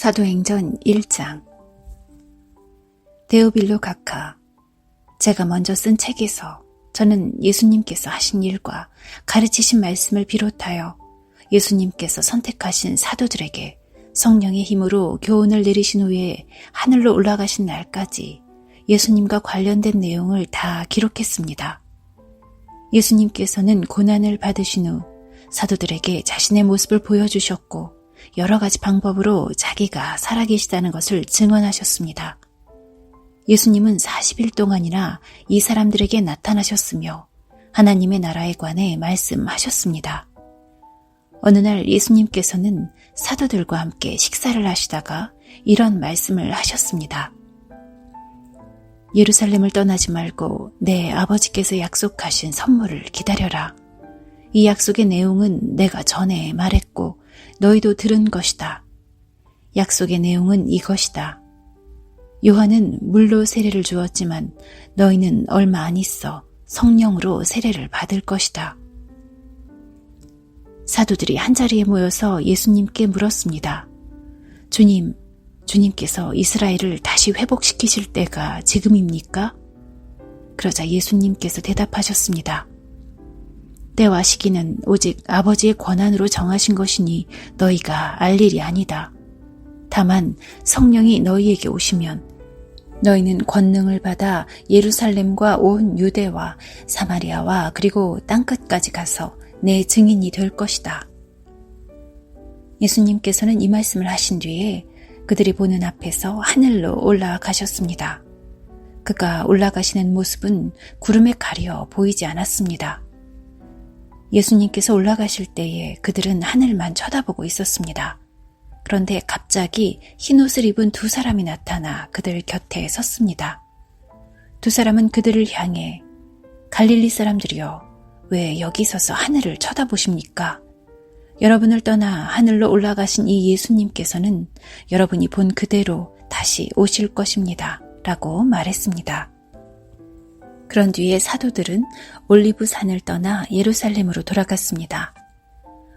사도행전 1장 데오빌로 각하 제가 먼저 쓴 책에서 저는 예수님께서 하신 일과 가르치신 말씀을 비롯하여 예수님께서 선택하신 사도들에게 성령의 힘으로 교훈을 내리신 후에 하늘로 올라가신 날까지 예수님과 관련된 내용을 다 기록했습니다. 예수님께서는 고난을 받으신 후 사도들에게 자신의 모습을 보여주셨고 여러 가지 방법으로 자기가 살아계시다는 것을 증언하셨습니다. 예수님은 40일 동안이나 이 사람들에게 나타나셨으며 하나님의 나라에 관해 말씀하셨습니다. 어느 날 예수님께서는 사도들과 함께 식사를 하시다가 이런 말씀을 하셨습니다. 예루살렘을 떠나지 말고 내 아버지께서 약속하신 선물을 기다려라. 이 약속의 내용은 내가 전에 말했고 너희도 들은 것이다. 약속의 내용은 이것이다. 요한은 물로 세례를 주었지만 너희는 얼마 안 있어 성령으로 세례를 받을 것이다. 사도들이 한자리에 모여서 예수님께 물었습니다. 주님, 주님께서 이스라엘을 다시 회복시키실 때가 지금입니까? 그러자 예수님께서 대답하셨습니다. 때와 시기는 오직 아버지의 권한으로 정하신 것이니 너희가 알 일이 아니다. 다만 성령이 너희에게 오시면 너희는 권능을 받아 예루살렘과 온 유대와 사마리아와 그리고 땅끝까지 가서 내 증인이 될 것이다. 예수님께서는 이 말씀을 하신 뒤에 그들이 보는 앞에서 하늘로 올라가셨습니다. 그가 올라가시는 모습은 구름에 가려 보이지 않았습니다. 예수님께서 올라가실 때에 그들은 하늘만 쳐다보고 있었습니다. 그런데 갑자기 흰 옷을 입은 두 사람이 나타나 그들 곁에 섰습니다. 두 사람은 그들을 향해 갈릴리 사람들이여 왜 여기 서서 하늘을 쳐다보십니까? 여러분을 떠나 하늘로 올라가신 이 예수님께서는 여러분이 본 그대로 다시 오실 것입니다. 라고 말했습니다. 그런 뒤에 사도들은 올리브 산을 떠나 예루살렘으로 돌아갔습니다.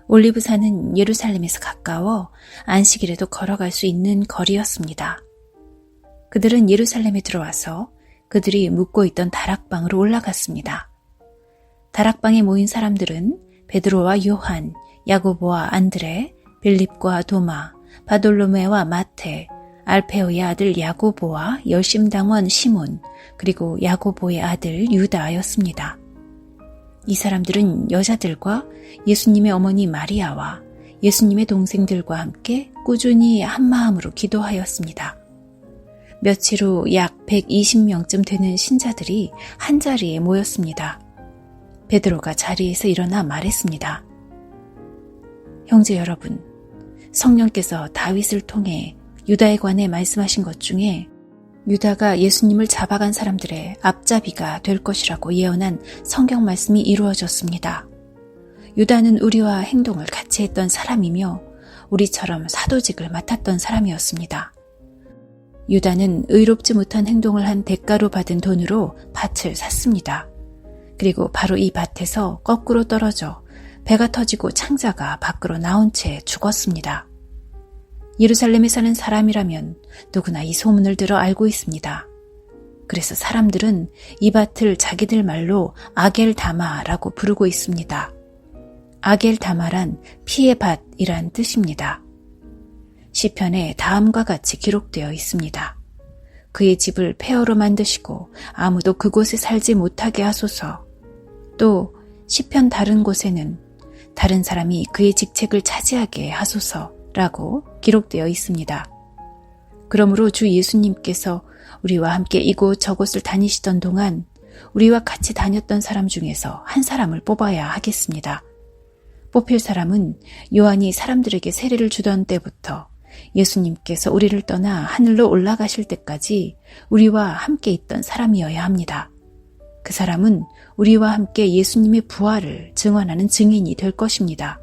올리브 산은 예루살렘에서 가까워 안식일에도 걸어갈 수 있는 거리였습니다. 그들은 예루살렘에 들어와서 그들이 묵고 있던 다락방으로 올라갔습니다. 다락방에 모인 사람들은 베드로와 요한, 야고보와 안드레, 빌립과 도마, 바돌로메와 마테, 알페오의 아들 야고보와 열심당원 시몬, 그리고 야고보의 아들 유다였습니다. 이 사람들은 여자들과 예수님의 어머니 마리아와 예수님의 동생들과 함께 꾸준히 한마음으로 기도하였습니다. 며칠 후 약 120명쯤 되는 신자들이 한 자리에 모였습니다. 베드로가 자리에서 일어나 말했습니다. 형제 여러분, 성령께서 다윗을 통해 유다에 관해 말씀하신 것 중에 유다가 예수님을 잡아간 사람들의 앞잡이가 될 것이라고 예언한 성경 말씀이 이루어졌습니다. 유다는 우리와 행동을 같이 했던 사람이며 우리처럼 사도직을 맡았던 사람이었습니다. 유다는 의롭지 못한 행동을 한 대가로 받은 돈으로 밭을 샀습니다. 그리고 바로 이 밭에서 거꾸로 떨어져 배가 터지고 창자가 밖으로 나온 채 죽었습니다. 예루살렘에 사는 사람이라면 누구나 이 소문을 들어 알고 있습니다. 그래서 사람들은 이 밭을 자기들 말로 아겔 다마라고 부르고 있습니다. 아겔 다마란 피의 밭이란 뜻입니다. 시편에 다음과 같이 기록되어 있습니다. 그의 집을 폐허로 만드시고 아무도 그곳에 살지 못하게 하소서. 또 시편 다른 곳에는 다른 사람이 그의 직책을 차지하게 하소서. 라고 기록되어 있습니다. 그러므로 주 예수님께서 우리와 함께 이곳 저곳을 다니시던 동안 우리와 같이 다녔던 사람 중에서 한 사람을 뽑아야 하겠습니다. 뽑힐 사람은 요한이 사람들에게 세례를 주던 때부터 예수님께서 우리를 떠나 하늘로 올라가실 때까지 우리와 함께 있던 사람이어야 합니다. 그 사람은 우리와 함께 예수님의 부활을 증언하는 증인이 될 것입니다.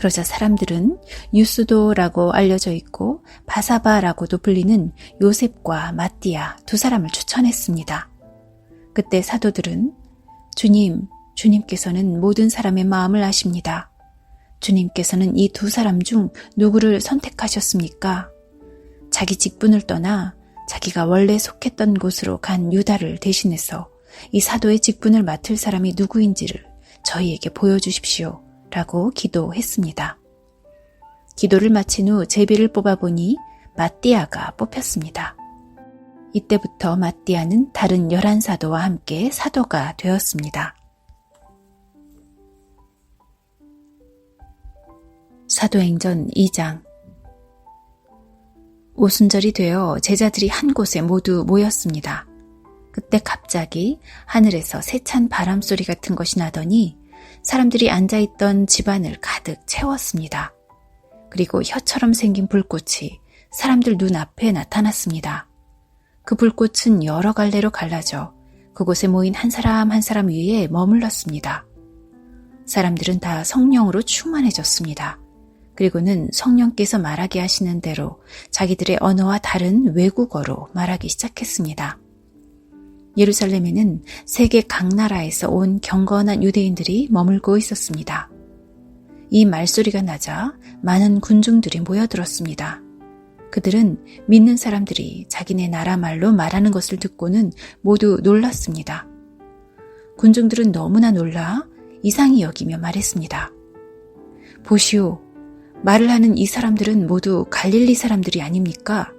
그러자 사람들은 유스도라고 알려져 있고 바사바라고도 불리는 요셉과 마띠아 두 사람을 추천했습니다. 그때 사도들은 주님, 주님께서는 모든 사람의 마음을 아십니다. 주님께서는 이 두 사람 중 누구를 선택하셨습니까? 자기 직분을 떠나 자기가 원래 속했던 곳으로 간 유다를 대신해서 이 사도의 직분을 맡을 사람이 누구인지를 저희에게 보여주십시오. 라고 기도했습니다. 기도를 마친 후 제비를 뽑아보니 마띠아가 뽑혔습니다. 이때부터 마띠아는 다른 열한 사도와 함께 사도가 되었습니다. 사도행전 2장 오순절이 되어 제자들이 한 곳에 모두 모였습니다. 그때 갑자기 하늘에서 세찬 바람 소리 같은 것이 나더니 사람들이 앉아있던 집안을 가득 채웠습니다. 그리고 혀처럼 생긴 불꽃이 사람들 눈앞에 나타났습니다. 그 불꽃은 여러 갈래로 갈라져 그곳에 모인 한 사람 한 사람 위에 머물렀습니다. 사람들은 다 성령으로 충만해졌습니다. 그리고는 성령께서 말하게 하시는 대로 자기들의 언어와 다른 외국어로 말하기 시작했습니다. 예루살렘에는 세계 각 나라에서 온 경건한 유대인들이 머물고 있었습니다. 이 말소리가 나자 많은 군중들이 모여들었습니다. 그들은 믿는 사람들이 자기네 나라 말로 말하는 것을 듣고는 모두 놀랐습니다. 군중들은 너무나 놀라 이상히 여기며 말했습니다. 보시오, 말을 하는 이 사람들은 모두 갈릴리 사람들이 아닙니까?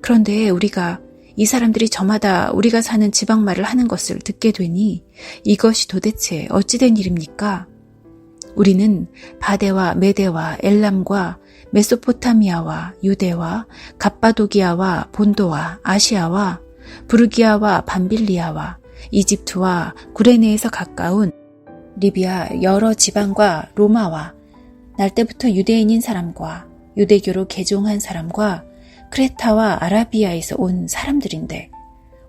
그런데 우리가 이 사람들이 저마다 우리가 사는 지방 말을 하는 것을 듣게 되니 이것이 도대체 어찌된 일입니까? 우리는 바데와 메데와 엘람과 메소포타미아와 유대와 갑바도기아와 본도와 아시아와 부르기아와 반빌리아와 이집트와 구레네에서 가까운 리비아 여러 지방과 로마와 날 때부터 유대인인 사람과 유대교로 개종한 사람과 크레타와 아라비아에서 온 사람들인데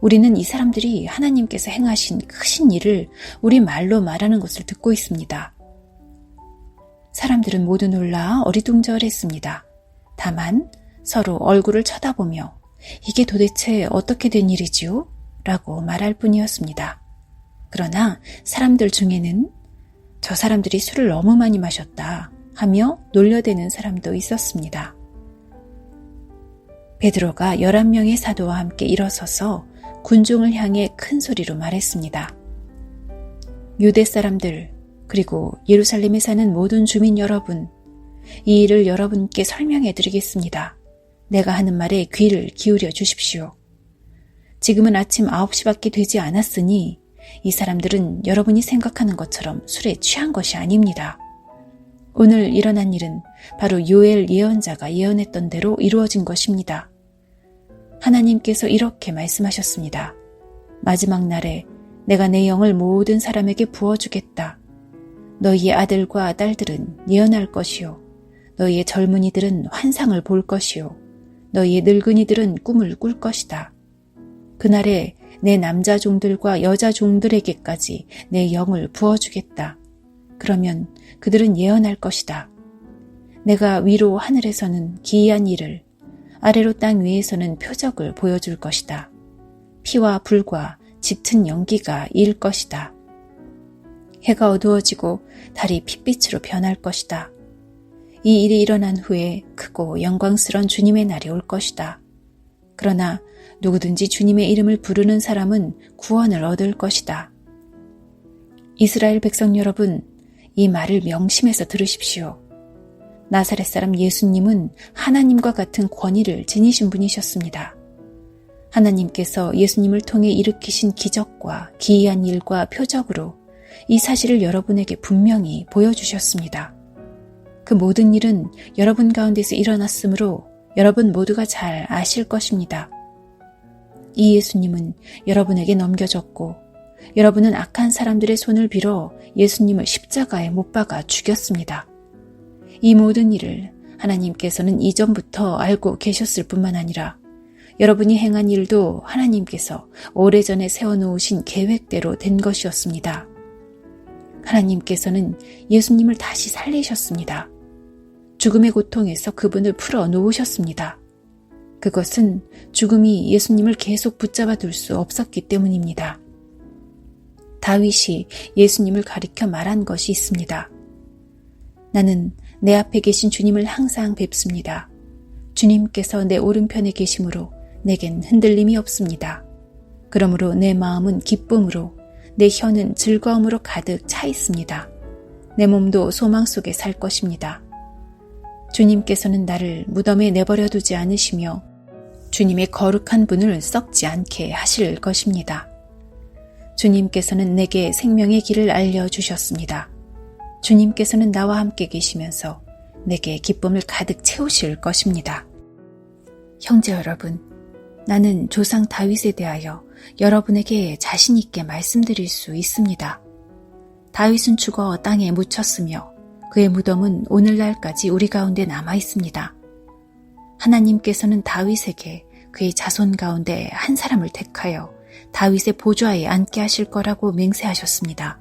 우리는 이 사람들이 하나님께서 행하신 크신 일을 우리 말로 말하는 것을 듣고 있습니다. 사람들은 모두 놀라 어리둥절했습니다. 다만 서로 얼굴을 쳐다보며 이게 도대체 어떻게 된 일이지요? 라고 말할 뿐이었습니다. 그러나 사람들 중에는 저 사람들이 술을 너무 많이 마셨다 하며 놀려대는 사람도 있었습니다. 베드로가 11명의 사도와 함께 일어서서 군중을 향해 큰 소리로 말했습니다. 유대 사람들, 그리고 예루살렘에 사는 모든 주민 여러분, 이 일을 여러분께 설명해 드리겠습니다. 내가 하는 말에 귀를 기울여 주십시오. 지금은 아침 9시밖에 되지 않았으니 이 사람들은 여러분이 생각하는 것처럼 술에 취한 것이 아닙니다. 오늘 일어난 일은 바로 요엘 예언자가 예언했던 대로 이루어진 것입니다. 하나님께서 이렇게 말씀하셨습니다. 마지막 날에 내가 내 영을 모든 사람에게 부어주겠다. 너희의 아들과 딸들은 예언할 것이요. 너희의 젊은이들은 환상을 볼 것이요. 너희의 늙은이들은 꿈을 꿀 것이다. 그날에 내 남자 종들과 여자 종들에게까지 내 영을 부어주겠다. 그러면 그들은 예언할 것이다. 내가 위로 하늘에서는 기이한 일을, 아래로 땅 위에서는 표적을 보여줄 것이다. 피와 불과 짙은 연기가 일 것이다. 해가 어두워지고 달이 핏빛으로 변할 것이다. 이 일이 일어난 후에 크고 영광스런 주님의 날이 올 것이다. 그러나 누구든지 주님의 이름을 부르는 사람은 구원을 얻을 것이다. 이스라엘 백성 여러분, 이 말을 명심해서 들으십시오. 나사렛 사람 예수님은 하나님과 같은 권위를 지니신 분이셨습니다. 하나님께서 예수님을 통해 일으키신 기적과 기이한 일과 표적으로 이 사실을 여러분에게 분명히 보여주셨습니다. 그 모든 일은 여러분 가운데서 일어났으므로 여러분 모두가 잘 아실 것입니다. 이 예수님은 여러분에게 넘겨졌고 여러분은 악한 사람들의 손을 빌어 예수님을 십자가에 못 박아 죽였습니다. 이 모든 일을 하나님께서는 이전부터 알고 계셨을 뿐만 아니라 여러분이 행한 일도 하나님께서 오래전에 세워놓으신 계획대로 된 것이었습니다. 하나님께서는 예수님을 다시 살리셨습니다. 죽음의 고통에서 그분을 풀어 놓으셨습니다. 그것은 죽음이 예수님을 계속 붙잡아 둘 수 없었기 때문입니다. 다윗이 예수님을 가리켜 말한 것이 있습니다. 나는 내 앞에 계신 주님을 항상 뵙습니다. 주님께서 내 오른편에 계심으로 내겐 흔들림이 없습니다. 그러므로 내 마음은 기쁨으로 내 혀는 즐거움으로 가득 차 있습니다. 내 몸도 소망 속에 살 것입니다. 주님께서는 나를 무덤에 내버려 두지 않으시며 주님의 거룩한 분을 썩지 않게 하실 것입니다. 주님께서는 내게 생명의 길을 알려주셨습니다. 주님께서는 나와 함께 계시면서 내게 기쁨을 가득 채우실 것입니다. 형제 여러분, 나는 조상 다윗에 대하여 여러분에게 자신 있게 말씀드릴 수 있습니다. 다윗은 죽어 땅에 묻혔으며 그의 무덤은 오늘날까지 우리 가운데 남아 있습니다. 하나님께서는 다윗에게 그의 자손 가운데 한 사람을 택하여 다윗의 보좌에 앉게 하실 거라고 맹세하셨습니다.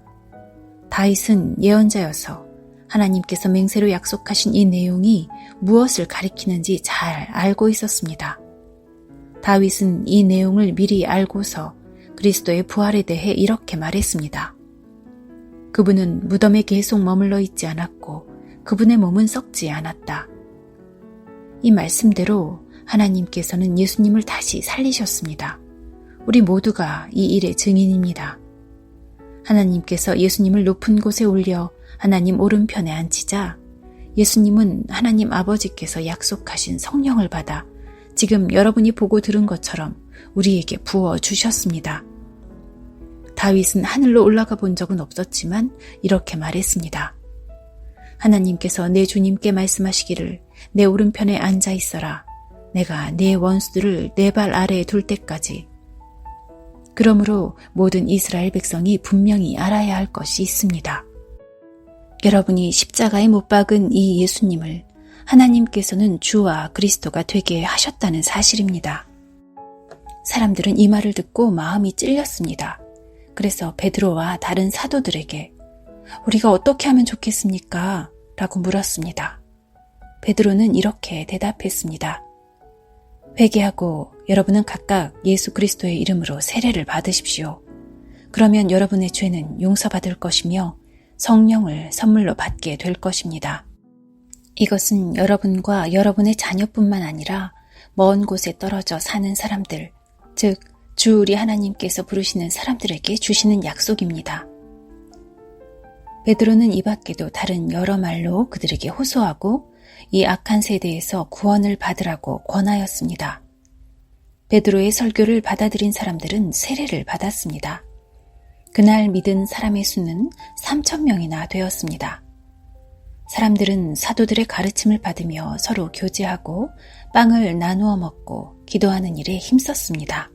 다윗은 예언자여서 하나님께서 맹세로 약속하신 이 내용이 무엇을 가리키는지 잘 알고 있었습니다. 다윗은 이 내용을 미리 알고서 그리스도의 부활에 대해 이렇게 말했습니다. 그분은 무덤에 계속 머물러 있지 않았고 그분의 몸은 썩지 않았다. 이 말씀대로 하나님께서는 예수님을 다시 살리셨습니다. 우리 모두가 이 일의 증인입니다. 하나님께서 예수님을 높은 곳에 올려 하나님 오른편에 앉히자 예수님은 하나님 아버지께서 약속하신 성령을 받아 지금 여러분이 보고 들은 것처럼 우리에게 부어 주셨습니다. 다윗은 하늘로 올라가 본 적은 없었지만 이렇게 말했습니다. 하나님께서 내 주님께 말씀하시기를 내 오른편에 앉아 있어라. 내가 내 원수들을 내 발 아래에 둘 때까지 그러므로 모든 이스라엘 백성이 분명히 알아야 할 것이 있습니다. 여러분이 십자가에 못 박은 이 예수님을 하나님께서는 주와 그리스도가 되게 하셨다는 사실입니다. 사람들은 이 말을 듣고 마음이 찔렸습니다. 그래서 베드로와 다른 사도들에게 우리가 어떻게 하면 좋겠습니까? 라고 물었습니다. 베드로는 이렇게 대답했습니다. 회개하고 여러분은 각각 예수 그리스도의 이름으로 세례를 받으십시오. 그러면 여러분의 죄는 용서받을 것이며 성령을 선물로 받게 될 것입니다. 이것은 여러분과 여러분의 자녀뿐만 아니라 먼 곳에 떨어져 사는 사람들, 즉, 주 우리 하나님께서 부르시는 사람들에게 주시는 약속입니다. 베드로는 이 밖에도 다른 여러 말로 그들에게 호소하고 이 악한 세대에서 구원을 받으라고 권하였습니다. 베드로의 설교를 받아들인 사람들은 세례를 받았습니다. 그날 믿은 사람의 수는 3천 명이나 되었습니다. 사람들은 사도들의 가르침을 받으며 서로 교제하고 빵을 나누어 먹고 기도하는 일에 힘썼습니다.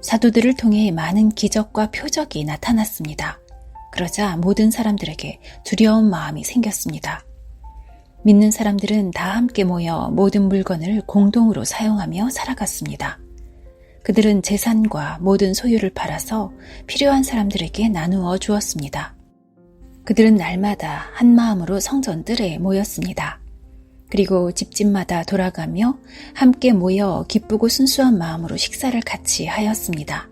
사도들을 통해 많은 기적과 표적이 나타났습니다. 그러자 모든 사람들에게 두려운 마음이 생겼습니다. 믿는 사람들은 다 함께 모여 모든 물건을 공동으로 사용하며 살아갔습니다. 그들은 재산과 모든 소유를 팔아서 필요한 사람들에게 나누어 주었습니다. 그들은 날마다 한 마음으로 성전 뜰에 모였습니다. 그리고 집집마다 돌아가며 함께 모여 기쁘고 순수한 마음으로 식사를 같이 하였습니다.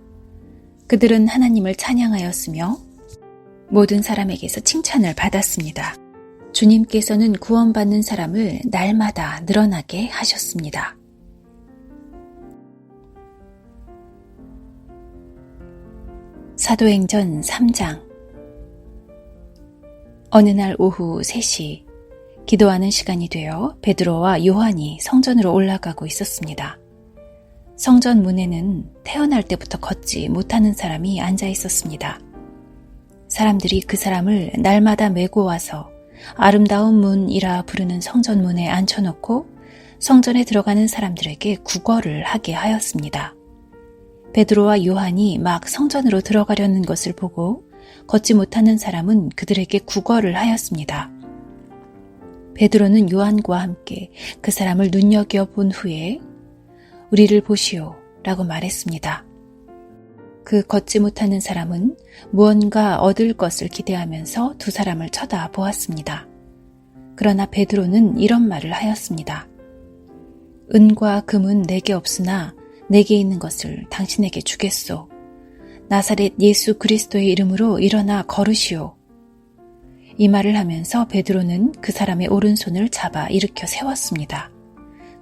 그들은 하나님을 찬양하였으며 모든 사람에게서 칭찬을 받았습니다. 주님께서는 구원받는 사람을 날마다 늘어나게 하셨습니다. 사도행전 3장 어느 날 오후 3시 기도하는 시간이 되어 베드로와 요한이 성전으로 올라가고 있었습니다. 성전 문에는 태어날 때부터 걷지 못하는 사람이 앉아 있었습니다. 사람들이 그 사람을 날마다 메고 와서 아름다운 문이라 부르는 성전 문에 앉혀놓고 성전에 들어가는 사람들에게 구걸을 하게 하였습니다. 베드로와 요한이 막 성전으로 들어가려는 것을 보고 걷지 못하는 사람은 그들에게 구걸을 하였습니다. 베드로는 요한과 함께 그 사람을 눈여겨본 후에 우리를 보시오 라고 말했습니다. 그 걷지 못하는 사람은 무언가 얻을 것을 기대하면서 두 사람을 쳐다보았습니다. 그러나 베드로는 이런 말을 하였습니다. 은과 금은 내게 없으나 내게 있는 것을 당신에게 주겠소. 나사렛 예수 그리스도의 이름으로 일어나 걸으시오. 이 말을 하면서 베드로는 그 사람의 오른손을 잡아 일으켜 세웠습니다.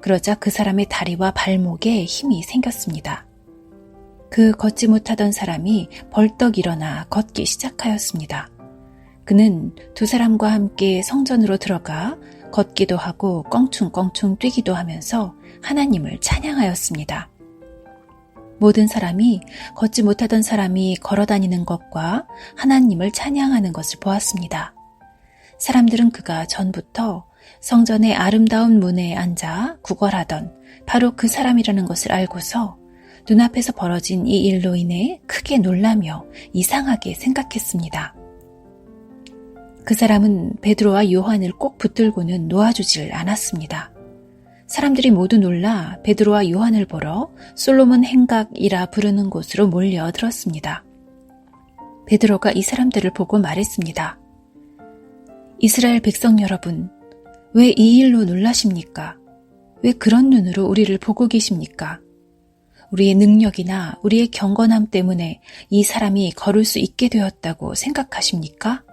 그러자 그 사람의 다리와 발목에 힘이 생겼습니다. 그 걷지 못하던 사람이 벌떡 일어나 걷기 시작하였습니다. 그는 두 사람과 함께 성전으로 들어가 걷기도 하고 껑충껑충 뛰기도 하면서 하나님을 찬양하였습니다. 모든 사람이 걷지 못하던 사람이 걸어 다니는 것과 하나님을 찬양하는 것을 보았습니다. 사람들은 그가 전부터 성전의 아름다운 문에 앉아 구걸하던 바로 그 사람이라는 것을 알고서 눈앞에서 벌어진 이 일로 인해 크게 놀라며 이상하게 생각했습니다. 그 사람은 베드로와 요한을 꼭 붙들고는 놓아주질 않았습니다. 사람들이 모두 놀라 베드로와 요한을 보러 솔로몬 행각이라 부르는 곳으로 몰려들었습니다. 베드로가 이 사람들을 보고 말했습니다. 이스라엘 백성 여러분, 왜 이 일로 놀라십니까? 왜 그런 눈으로 우리를 보고 계십니까? 우리의 능력이나 우리의 경건함 때문에 이 사람이 걸을 수 있게 되었다고 생각하십니까?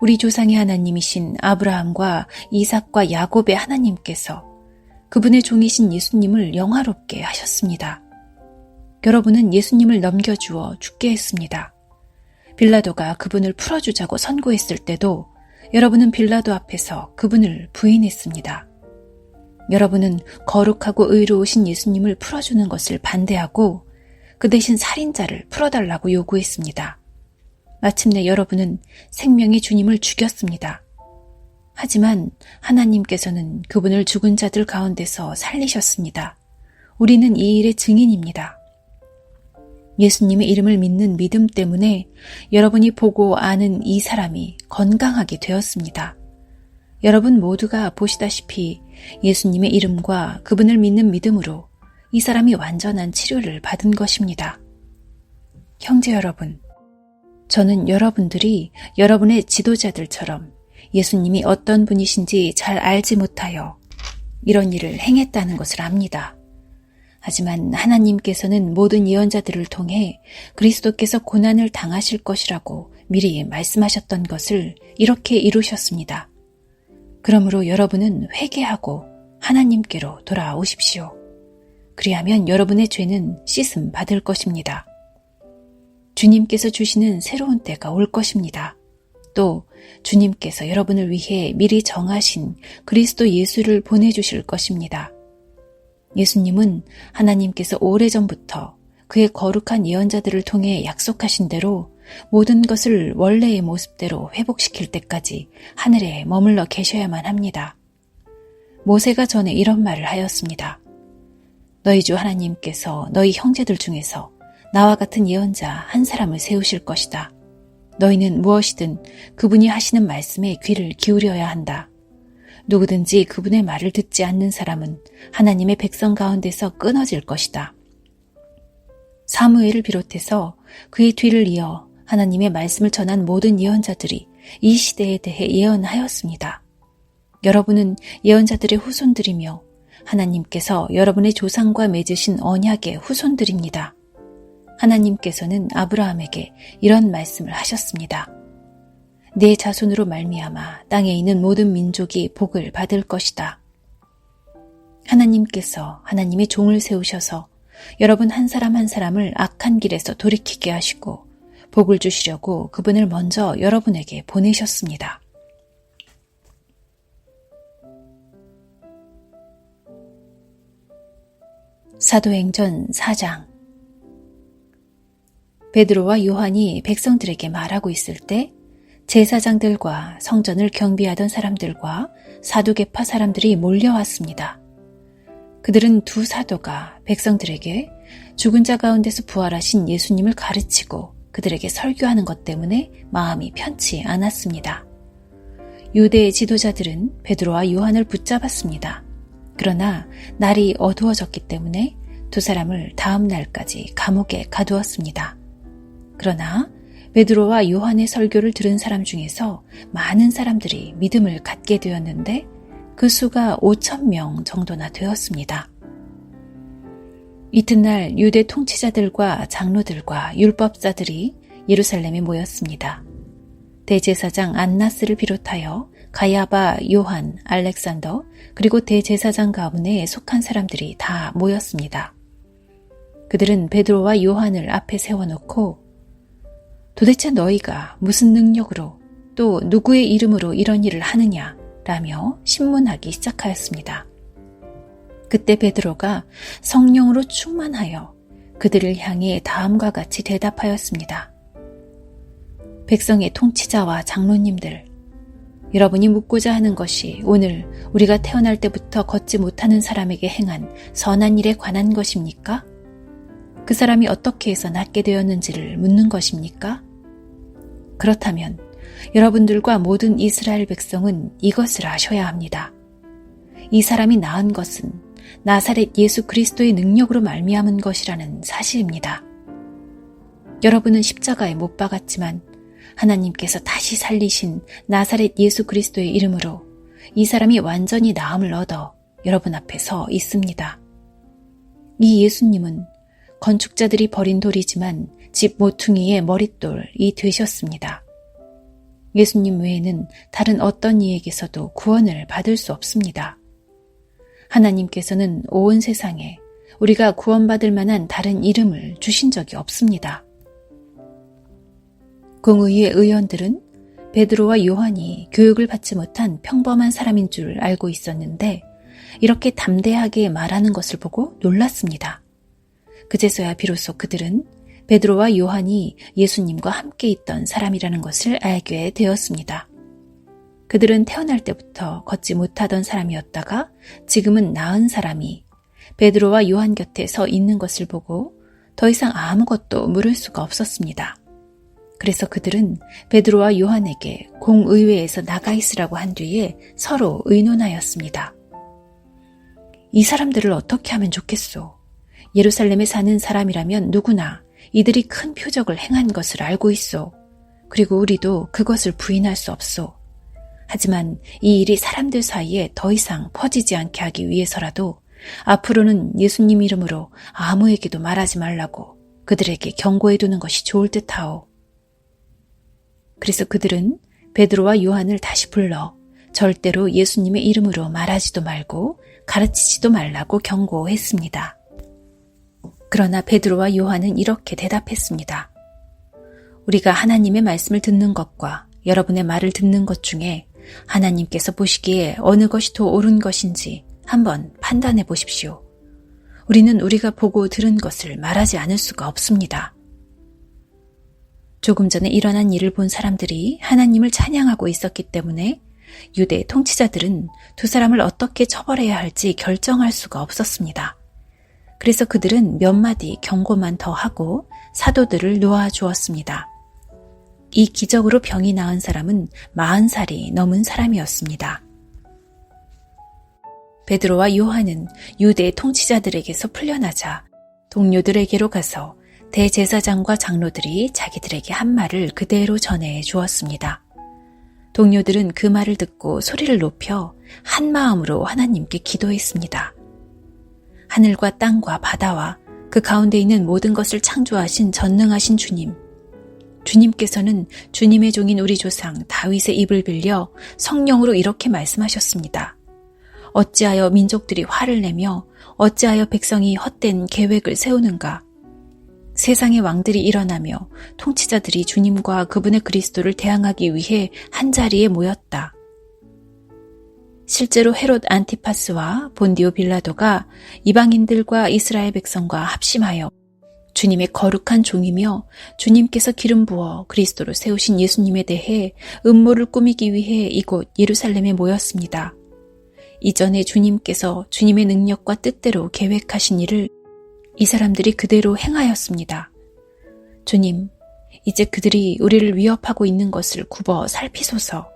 우리 조상의 하나님이신 아브라함과 이삭과 야곱의 하나님께서 그분의 종이신 예수님을 영화롭게 하셨습니다. 여러분은 예수님을 넘겨주어 죽게 했습니다. 빌라도가 그분을 풀어주자고 선고했을 때도 여러분은 빌라도 앞에서 그분을 부인했습니다. 여러분은 거룩하고 의로우신 예수님을 풀어주는 것을 반대하고 그 대신 살인자를 풀어달라고 요구했습니다. 마침내 여러분은 생명의 주님을 죽였습니다. 하지만 하나님께서는 그분을 죽은 자들 가운데서 살리셨습니다. 우리는 이 일의 증인입니다. 예수님의 이름을 믿는 믿음 때문에 여러분이 보고 아는 이 사람이 건강하게 되었습니다. 여러분 모두가 보시다시피 예수님의 이름과 그분을 믿는 믿음으로 이 사람이 완전한 치료를 받은 것입니다. 형제 여러분, 저는 여러분들이 여러분의 지도자들처럼 예수님이 어떤 분이신지 잘 알지 못하여 이런 일을 행했다는 것을 압니다. 하지만 하나님께서는 모든 예언자들을 통해 그리스도께서 고난을 당하실 것이라고 미리 말씀하셨던 것을 이렇게 이루셨습니다. 그러므로 여러분은 회개하고 하나님께로 돌아오십시오. 그리하면 여러분의 죄는 씻음 받을 것입니다. 주님께서 주시는 새로운 때가 올 것입니다. 또 주님께서 여러분을 위해 미리 정하신 그리스도 예수를 보내주실 것입니다. 예수님은 하나님께서 오래전부터 그의 거룩한 예언자들을 통해 약속하신 대로 모든 것을 원래의 모습대로 회복시킬 때까지 하늘에 머물러 계셔야만 합니다. 모세가 전에 이런 말을 하였습니다. 너희 주 하나님께서 너희 형제들 중에서 나와 같은 예언자 한 사람을 세우실 것이다. 너희는 무엇이든 그분이 하시는 말씀에 귀를 기울여야 한다. 누구든지 그분의 말을 듣지 않는 사람은 하나님의 백성 가운데서 끊어질 것이다. 사무엘을 비롯해서 그의 뒤를 이어 하나님의 말씀을 전한 모든 예언자들이 이 시대에 대해 예언하였습니다. 여러분은 예언자들의 후손들이며 하나님께서 여러분의 조상과 맺으신 언약의 후손들입니다. 하나님께서는 아브라함에게 이런 말씀을 하셨습니다. 내 자손으로 말미암아 땅에 있는 모든 민족이 복을 받을 것이다. 하나님께서 하나님의 종을 세우셔서 여러분 한 사람 한 사람을 악한 길에서 돌이키게 하시고 복을 주시려고 그분을 먼저 여러분에게 보내셨습니다. 사도행전 4장 베드로와 요한이 백성들에게 말하고 있을 때 제사장들과 성전을 경비하던 사람들과 사두개파 사람들이 몰려왔습니다. 그들은 두 사도가 백성들에게 죽은 자 가운데서 부활하신 예수님을 가르치고 그들에게 설교하는 것 때문에 마음이 편치 않았습니다. 유대의 지도자들은 베드로와 요한을 붙잡았습니다. 그러나 날이 어두워졌기 때문에 두 사람을 다음 날까지 감옥에 가두었습니다. 그러나 베드로와 요한의 설교를 들은 사람 중에서 많은 사람들이 믿음을 갖게 되었는데 그 수가 5천 명 정도나 되었습니다. 이튿날 유대 통치자들과 장로들과 율법자들이 예루살렘에 모였습니다. 대제사장 안나스를 비롯하여 가야바, 요한, 알렉산더, 그리고 대제사장 가문에 속한 사람들이 다 모였습니다. 그들은 베드로와 요한을 앞에 세워놓고 도대체 너희가 무슨 능력으로 또 누구의 이름으로 이런 일을 하느냐 라며 신문하기 시작하였습니다. 그때 베드로가 성령으로 충만하여 그들을 향해 다음과 같이 대답하였습니다. 백성의 통치자와 장로님들, 여러분이 묻고자 하는 것이 오늘 우리가 태어날 때부터 걷지 못하는 사람에게 행한 선한 일에 관한 것입니까? 그 사람이 어떻게 해서 낫게 되었는지를 묻는 것입니까? 그렇다면 여러분들과 모든 이스라엘 백성은 이것을 아셔야 합니다. 이 사람이 나은 것은 나사렛 예수 그리스도의 능력으로 말미암은 것이라는 사실입니다. 여러분은 십자가에 못 박았지만 하나님께서 다시 살리신 나사렛 예수 그리스도의 이름으로 이 사람이 완전히 나음을 얻어 여러분 앞에 서 있습니다. 이 예수님은 건축자들이 버린 돌이지만 집 모퉁이의 머릿돌이 되셨습니다. 예수님 외에는 다른 어떤 이에게서도 구원을 받을 수 없습니다. 하나님께서는 온 세상에 우리가 구원받을 만한 다른 이름을 주신 적이 없습니다. 공의회 의원들은 베드로와 요한이 교육을 받지 못한 평범한 사람인 줄 알고 있었는데 이렇게 담대하게 말하는 것을 보고 놀랐습니다. 그제서야 비로소 그들은 베드로와 요한이 예수님과 함께 있던 사람이라는 것을 알게 되었습니다. 그들은 태어날 때부터 걷지 못하던 사람이었다가 지금은 나은 사람이 베드로와 요한 곁에 서 있는 것을 보고 더 이상 아무것도 물을 수가 없었습니다. 그래서 그들은 베드로와 요한에게 공의회에서 나가 있으라고 한 뒤에 서로 의논하였습니다. 이 사람들을 어떻게 하면 좋겠소? 예루살렘에 사는 사람이라면 누구나 이들이 큰 표적을 행한 것을 알고 있소. 그리고 우리도 그것을 부인할 수 없소. 하지만 이 일이 사람들 사이에 더 이상 퍼지지 않게 하기 위해서라도 앞으로는 예수님 이름으로 아무에게도 말하지 말라고 그들에게 경고해 두는 것이 좋을 듯하오. 그래서 그들은 베드로와 요한을 다시 불러 절대로 예수님의 이름으로 말하지도 말고 가르치지도 말라고 경고했습니다. 그러나 베드로와 요한은 이렇게 대답했습니다. 우리가 하나님의 말씀을 듣는 것과 여러분의 말을 듣는 것 중에 하나님께서 보시기에 어느 것이 더 옳은 것인지 한번 판단해 보십시오. 우리는 우리가 보고 들은 것을 말하지 않을 수가 없습니다. 조금 전에 일어난 일을 본 사람들이 하나님을 찬양하고 있었기 때문에 유대 통치자들은 두 사람을 어떻게 처벌해야 할지 결정할 수가 없었습니다. 그래서 그들은 몇 마디 경고만 더 하고 사도들을 놓아 주었습니다. 이 기적으로 병이 나은 사람은 40살이 넘은 사람이었습니다. 베드로와 요한은 유대 통치자들에게서 풀려나자 동료들에게로 가서 대제사장과 장로들이 자기들에게 한 말을 그대로 전해 주었습니다. 동료들은 그 말을 듣고 소리를 높여 한 마음으로 하나님께 기도했습니다. 하늘과 땅과 바다와 그 가운데 있는 모든 것을 창조하신 전능하신 주님. 주님께서는 주님의 종인 우리 조상 다윗의 입을 빌려 성령으로 이렇게 말씀하셨습니다. 어찌하여 민족들이 화를 내며 어찌하여 백성이 헛된 계획을 세우는가? 세상의 왕들이 일어나며 통치자들이 주님과 그분의 그리스도를 대항하기 위해 한 자리에 모였다. 실제로 헤롯 안티파스와 본디오 빌라도가 이방인들과 이스라엘 백성과 합심하여 주님의 거룩한 종이며 주님께서 기름 부어 그리스도로 세우신 예수님에 대해 음모를 꾸미기 위해 이곳 예루살렘에 모였습니다. 이전에 주님께서 주님의 능력과 뜻대로 계획하신 일을 이 사람들이 그대로 행하였습니다. 주님, 이제 그들이 우리를 위협하고 있는 것을 굽어 살피소서.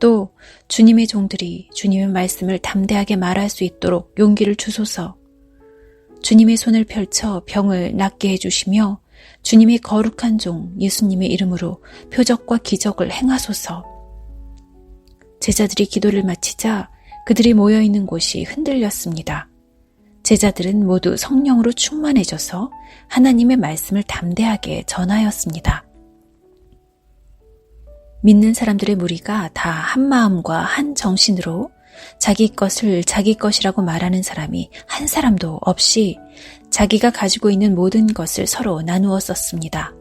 또 주님의 종들이 주님의 말씀을 담대하게 말할 수 있도록 용기를 주소서. 주님의 손을 펼쳐 병을 낫게 해주시며 주님의 거룩한 종 예수님의 이름으로 표적과 기적을 행하소서. 제자들이 기도를 마치자 그들이 모여 있는 곳이 흔들렸습니다. 제자들은 모두 성령으로 충만해져서 하나님의 말씀을 담대하게 전하였습니다. 믿는 사람들의 무리가 다 한 마음과 한 정신으로 자기 것을 자기 것이라고 말하는 사람이 한 사람도 없이 자기가 가지고 있는 모든 것을 서로 나누어 썼습니다.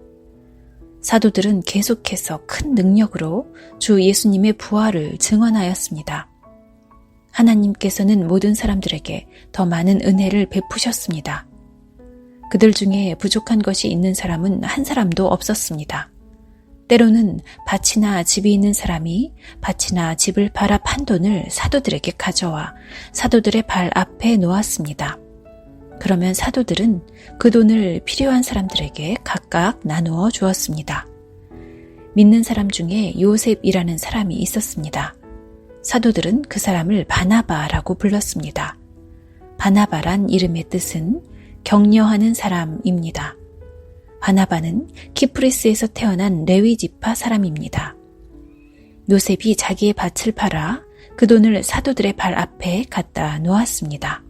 사도들은 계속해서 큰 능력으로 주 예수님의 부활을 증언하였습니다. 하나님께서는 모든 사람들에게 더 많은 은혜를 베푸셨습니다. 그들 중에 부족한 것이 있는 사람은 한 사람도 없었습니다. 때로는 밭이나 집이 있는 사람이 밭이나 집을 팔아 판 돈을 사도들에게 가져와 사도들의 발 앞에 놓았습니다. 그러면 사도들은 그 돈을 필요한 사람들에게 각각 나누어 주었습니다. 믿는 사람 중에 요셉이라는 사람이 있었습니다. 사도들은 그 사람을 바나바라고 불렀습니다. 바나바란 이름의 뜻은 격려하는 사람입니다. 바나바는 키프리스에서 태어난 레위 지파 사람입니다. 요셉이 자기의 밭을 팔아 그 돈을 사도들의 발 앞에 갖다 놓았습니다.